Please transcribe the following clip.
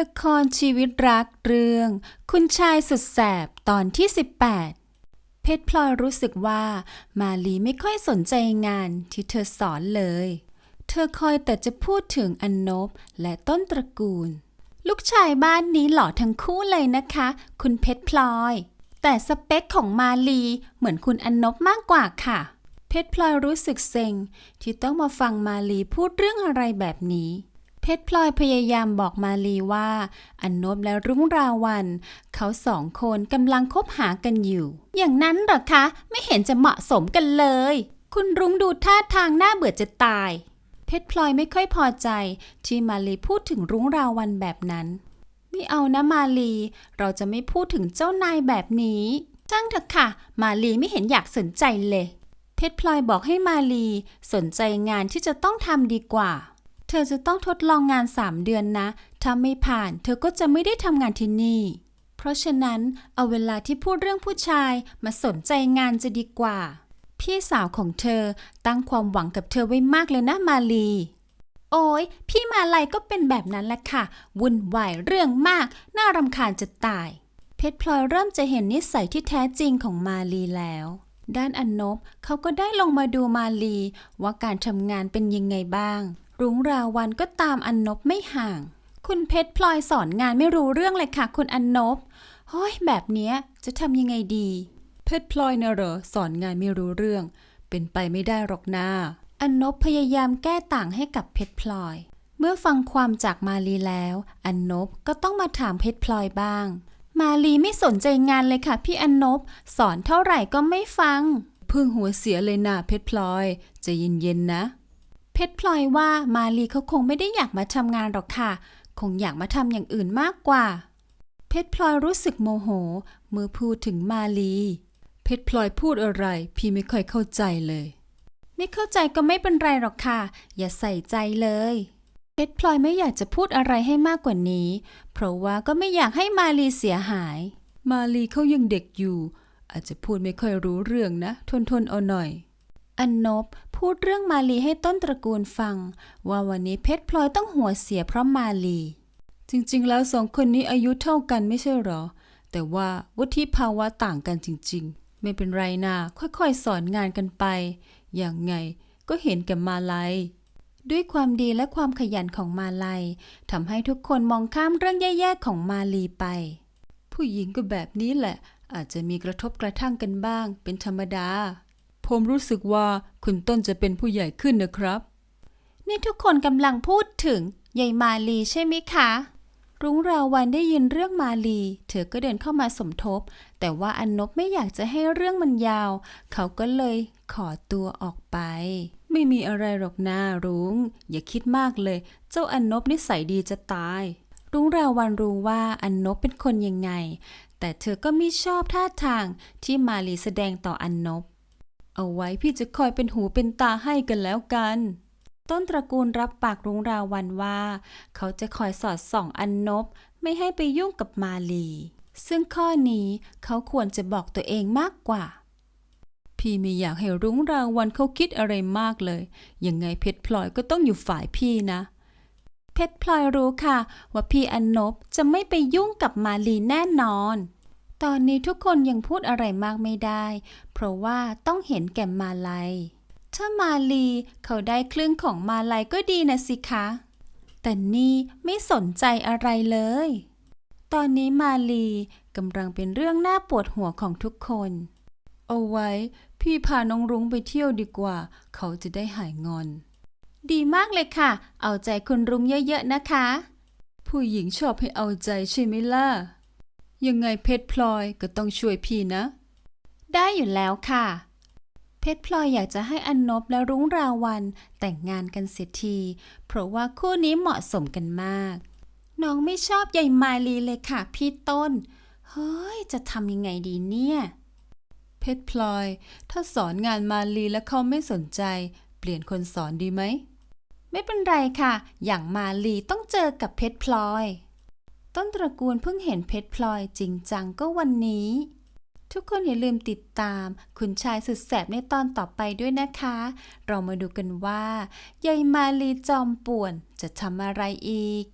ละครชีวิตรักเรื่อง คุณชายสุดแสบตอนที่ 18 เพชรพลอยรู้สึกว่า มาลีไม่ค่อยสนใจงานที่เธอสอนเลย เธอคอยแต่จะพูดถึงอันนบและต้นตระกูล ลูกชายบ้านนี้หล่อทั้งคู่เลยนะคะ คุณเพชรพลอย แต่สเปคของมาลีเหมือนคุณอันนบมากกว่าค่ะ เพชรพลอยรู้สึกเซ็งที่ต้องมาฟังมาลีพูดเรื่องอะไรแบบนี้ เพชรพลอยพยายามบอกมาลีว่า อันนบและรุ่งราวัน เขาสองคนกำลังคบหากันอยู่ อย่างนั้นหรอคะ ไม่เห็นจะเหมาะสมกันเลย คุณรุ้งดูท่าทางน่าเบื่อจะตาย เพชรพลอยไม่ค่อยพอใจ ที่มาลีพูดถึงรุ้งราวันแบบนั้น ไม่เอานะมาลี เราจะไม่พูดถึงเจ้านายแบบนี้จ้างเถอะค่ะ มาลีไม่เห็นอยากสนใจเลย เพชรพลอยบอกให้มาลี สนใจงานที่จะต้องทำดีกว่า เธอจะต้องทดลองงาน 3 เดือนนะ ถ้าไม่ผ่าน เธอก็จะไม่ได้ทำงานที่นี่ เพราะฉะนั้นเอาเวลาที่พูดเรื่องผู้ชายมาสนใจงานจะดีกว่า พี่สาวของเธอตั้งความหวังกับเธอไว้มากเลยนะมาลี โอ้ยพี่มาลัยก็เป็นแบบนั้นแหละค่ะ วุ่นวายเรื่องมาก น่ารำคาญจะตาย เพชรพลอยเริ่มจะเห็นนิสัยที่แท้จริงของมาลีแล้วด้านอนนบเขาก็ได้ลงมาดูมาลี ว่าการทำงานเป็นยังไงบ้าง รุ้งราวันก็ตามอันนบไม่ห่าง คุณเพชรพลอยสอนงานไม่รู้เรื่องเลยค่ะคุณอันนบเฮ้ยแบบเนี้ยจะทำยังไงดี เพชรพลอยนะเหรอสอนงานไม่รู้เรื่อง เป็นไปไม่ได้หรอกนาอันนบพยายามแก้ต่างให้กับเพชรพลอย เมื่อฟังความจากมาลีแล้ว อันนบก็ต้องมาถามเพชรพลอยบ้าง มาลีไม่สนใจงานเลยค่ะพี่อันนบสอนเท่าไหร่ก็ไม่ฟัง พึ่งหัวเสียเลยนะเพชรพลอย จะเย็นๆนะ เพชรพลอยว่ามาลีเขาคงไม่ได้อยากมาทำงานหรอกค่ะ คงอยากมาทำอย่างอื่นมากกว่า เพชรพลอยรู้สึกโมโห เมื่อพูดถึงมาลี เพชรพลอยพูดอะไร พี่ไม่ค่อยเข้าใจเลย ไม่เข้าใจก็ไม่เป็นไรหรอกค่ะ อย่าใส่ใจเลย เพชรพลอยไม่อยากจะพูดอะไรให้มากกว่านี้ เพราะว่าก็ไม่อยากให้มาลีเสียหาย มาลีเขายังเด็กอยู่ อาจจะพูดไม่ค่อยรู้เรื่องนะ ทนทนเอาหน่อยอันนบ พูดเรื่องมาลีให้ต้นตระกูลฟัง ว่าวันนี้เพชรพลอยต้องหัวเสียเพราะมาลี จริงๆ แล้วสองคนนี้อายุเท่ากันไม่ใช่หรอ แต่ว่าวุฒิภาวะต่างกันจริง ๆ ไม่เป็นไรนะค่อยๆ สอนงานกันไป อย่างไงก็เห็นแก่มาลัยด้วยความดีและความขยันของมาลัยทำให้ทุกคนมองข้ามเรื่องแย่ๆของมาลีไป ผู้หญิงก็แบบนี้แหละ อาจจะมีกระทบกระทั่งกันบ้างเป็นธรรมดา ผมรู้สึกว่าคุณต้นจะเป็นผู้ใหญ่ขึ้นนะครับ นี่ทุกคนกำลังพูดถึงยายมาลีใช่ไหมคะ รุ้งราวันได้ยินเรื่องมาลี เธอก็เดินเข้ามาสมทบ แต่ว่าอันนบไม่อยากจะให้เรื่องมันยาว เขาก็เลยขอตัวออกไป ไม่มีอะไรหรอกนารุ้ง อย่าคิดมากเลย เจ้าอันนบนิสัยดีจะตาย รุ้งราวันรู้ว่าอันนบเป็นคนยังไง แต่เธอก็ไม่ชอบท่าทางที่มาลีแสดงต่ออันนบ เอาไว้พี่จะคอยเป็นหูเป็นตาให้กันแล้วกัน ต้นตระกูลรับปากรุ้งราวันว่า เขาจะคอยสอดส่องอันนบ ไม่ให้ไปยุ่งกับมาลี ซึ่งข้อนี้เขาควรจะบอกตัวเองมากกว่า พี่ไม่อยากให้รุ้งราวันเขาคิดอะไรมากเลย ยังไงเพชรพลอยก็ต้องอยู่ฝ่ายพี่นะ เพชรพลอยรู้ค่ะ ว่าพี่อนนบจะไม่ไปยุ่งกับมาลีแน่นอน ตอนนี้ทุกคนยังพูดอะไรมากไม่ได้ เพราะว่าต้องเห็นแก่มาลัย ถ้ามาลีเขาได้ครึ่งของมาลัยก็ดีนะสิคะ แต่นี่ไม่สนใจอะไรเลย ตอนนี้มาลีกำลังเป็นเรื่องน่าปวดหัวของทุกคน เอาไว้ พี่พาน้องรุ้งไปเที่ยวดีกว่า เขาจะได้หายงอน ดีมากเลยค่ะ เอาใจคุณรุ้งเยอะๆนะคะ ผู้หญิงชอบให้เอาใจใช่ไหมล่ะ ยังไงเพชรพลอยก็ต้องช่วยพี่นะ ได้อยู่แล้วค่ะ เพชรพลอยอยากจะให้อันนบและรุ้งราวันแต่งงานกันเสียที เพราะว่าคู่นี้เหมาะสมกันมาก น้องไม่ชอบยายมาลีเลยค่ะ พี่ต้น เฮ้ย จะทำยังไงดีเนี่ย เพชรพลอย ถ้าสอนงานมาลีแล้วเขาไม่สนใจ เปลี่ยนคนสอนดีไหม ไม่เป็นไรค่ะ อย่างมาลีต้องเจอกับเพชรพลอย ต้นตระกูลเพิ่งเห็นเพชรพลอยจริงจังก็วันนี้ ทุกคนอย่าลืมติดตามคุณชายสุดแสบในตอนต่อไปด้วยนะคะ เรามาดูกันว่ายายมาลีจอมป่วนจะทำอะไรอีก